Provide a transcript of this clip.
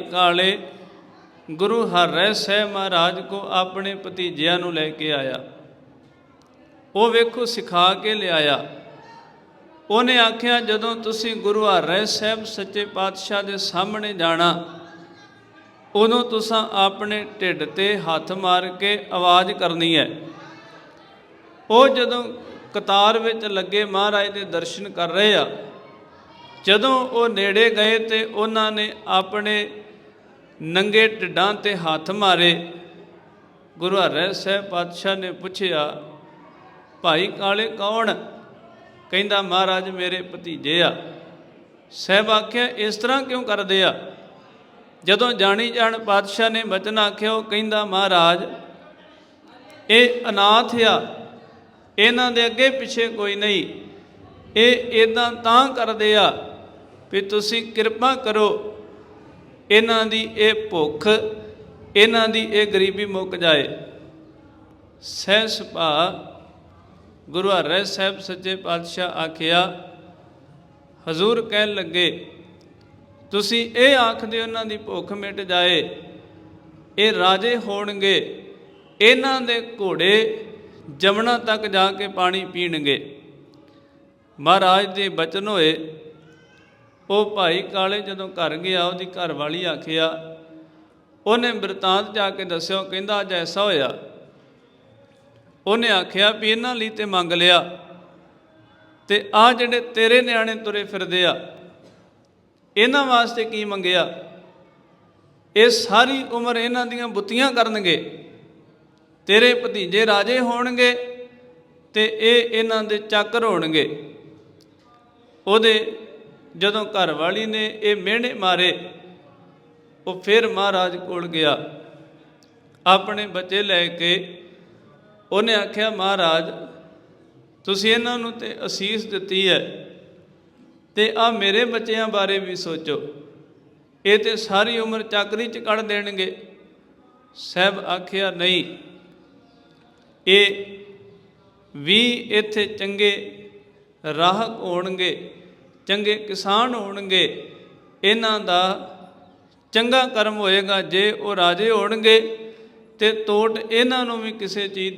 ਕਾਲੇ, ਗੁਰੂ ਹਰਿ ਸਾਹਿਬ ਮਹਾਰਾਜ ਕੋ ਆਪਣੇ ਭਤੀਜਿਆਂ ਨੂੰ ਲੈ ਕੇ ਆਇਆ। ਉਹ ਵੇਖੋ ਸਿਖਾ ਕੇ ਲਿਆਇਆ। ਉਹਨੇ ਆਖਿਆ, ਜਦੋਂ ਤੁਸੀਂ ਗੁਰੂ ਹਰਿ ਸਾਹਿਬ ਸੱਚੇ ਪਾਤਸ਼ਾਹ ਦੇ ਸਾਹਮਣੇ ਜਾਣਾ, ਉਦੋਂ ਤੁਸੀਂ ਆਪਣੇ ਢਿੱਡ ਤੇ ਹੱਥ ਮਾਰ ਕੇ ਆਵਾਜ਼ ਕਰਨੀ ਹੈ। ਉਹ ਜਦੋਂ ਕਤਾਰ ਵਿੱਚ ਲੱਗੇ ਮਹਾਰਾਜ ਦੇ ਦਰਸ਼ਨ ਕਰ ਰਹੇ ਆ, ਜਦੋਂ ਉਹ ਨੇੜੇ ਗਏ ਤੇ ਉਹਨਾਂ ਨੇ ਆਪਣੇ ਨੰਗੇ ਢਿੱਡਾਂ ਤੇ ਹੱਥ ਮਾਰੇ। ਗੁਰੂ ਹਰਿ ਸਾਹਿਬ ਪਾਤਸ਼ਾਹ ਨੇ ਪੁੱਛਿਆ, ਭਾਈ ਕਾਲੇ ਕੌਣ? ਕਹਿੰਦਾ, ਮਹਾਰਾਜ ਮੇਰੇ ਭਤੀਜੇ ਆ। ਸਾਹਿਬ ਆਖਿਆ, ਇਸ ਤਰ੍ਹਾਂ ਕਿਉਂ ਕਰਦੇ ਆ? ਜਦੋਂ ਜਾਣੀ ਜਾਣ ਪਾਤਸ਼ਾਹ ਨੇ ਬਚਨ ਆਖਿਆ, ਉਹ ਕਹਿੰਦਾ, ਮਹਾਰਾਜ, ਇਹ ਅਨਾਥ ਆ। ਇਹਨਾਂ ਦੇ ਅੱਗੇ ਪਿੱਛੇ ਕੋਈ ਨਹੀਂ। ਇਹ ਇਦਾਂ ਤਾਂ ਕਰਦੇ ਆ ਵੀ ਤੁਸੀਂ ਕਿਰਪਾ ਕਰੋ ਇਹਨਾਂ ਦੀ ਇਹ ਭੁੱਖ, ਇਹਨਾਂ ਦੀ ਇਹ ਗਰੀਬੀ ਮੁੱਕ ਜਾਏ। ਸਹਿ ਸੁਭਾ ਗੁਰੂ ਹਰਿ ਸਾਹਿਬ ਸੱਚੇ ਪਾਤਸ਼ਾਹ ਆਖਿਆ, ਹਜ਼ੂਰ ਕਹਿਣ ਲੱਗੇ, ਤੁਸੀਂ ਇਹ ਆਖਦੇ ਉਹਨਾਂ ਦੀ ਭੁੱਖ ਮਿਟ ਜਾਏ, ਇਹ ਰਾਜੇ ਹੋਣਗੇ, ਇਹਨਾਂ ਦੇ ਘੋੜੇ ਜਮਨਾ ਤੱਕ ਜਾ ਕੇ ਪਾਣੀ ਪੀਣਗੇ। ਮਹਾਰਾਜ ਦੇ ਬਚਨ ਹੋਏ। ਉਹ ਭਾਈ ਕਾਲੇ ਜਦੋਂ ਘਰ ਗਿਆ, ਉਹਦੀ ਘਰ ਵਾਲੀ ਆਖਿਆ, ਉਹਨੇ ਬਰਤਾਂਤ ਜਾ ਕੇ ਦੱਸਿਓ ਕਹਿੰਦਾ ਅੱਜ ਐਸਾ ਹੋਇਆ। ਉਹਨੇ ਆਖਿਆ ਵੀ ਇਹਨਾਂ ਲਈ ਤੇ ਮੰਗ ਲਿਆ, ਤੇ ਆ ਜਿਹੜੇ ਤੇਰੇ ਨਿਆਣੇ ਤੁਰੇ ਫਿਰਦੇ ਆ, ਇਹਨਾਂ ਵਾਸਤੇ ਕੀ ਮੰਗਿਆ? ਇਹ ਸਾਰੀ ਉਮਰ ਇਹਨਾਂ ਦੀਆਂ ਬੁੱਤੀਆਂ ਕਰਨਗੇ, ਤੇਰੇ ਭਤੀਜੇ ਰਾਜੇ ਹੋਣਗੇ ਤੇ ਇਹ ਇਹਨਾਂ ਦੇ ਚੱਕਰ ਹੋਣਗੇ। ਉਹਦੇ ਜਦੋਂ ਘਰ ਵਾਲੀ ਨੇ ਇਹ ਮਿਹਣੇ ਮਾਰੇ, ਉਹ ਫਿਰ ਮਹਾਰਾਜ ਕੋਲ ਗਿਆ। ਆਪਣੇ ਬੱਚੇ ਲੈ ਕੇ ਉਹਨੇ ਆਖਿਆ, ਮਹਾਰਾਜ, ਤੁਸੀਂ ਇਹਨਾਂ ਨੂੰ ਤੇ ਅਸੀਸ ਦਿੱਤੀ ਹੈ ਤੇ ਆ ਮੇਰੇ ਬੱਚਿਆਂ ਬਾਰੇ ਵੀ ਸੋਚੋ। ਇਹ ਤੇ ਸਾਰੀ ਉਮਰ ਚਾਕਰੀ ਚ ਕੱਢ ਦੇਣਗੇ। ਸਹਿਬ ਆਖਿਆ, ਨਹੀਂ, ਇਹ ਵੀ ਇੱਥੇ ਚੰਗੇ ਰਾਹਕ ਹੋਣਗੇ। ਚੰਗੇ ਕਿਸਾਨ ਹੋਣਗੇ, ਇਹਨਾਂ ਦਾ ਚੰਗਾ ਕਰਮ ਹੋਏਗਾ, ਜੇ ਉਹ ਰਾਜੇ ਹੋਣਗੇ, ਤੇ ਤੋਟ ਇਹਨਾਂ ਨੂੰ ਵੀ ਕਿਸੇ ਚੀਜ਼ ਦੀ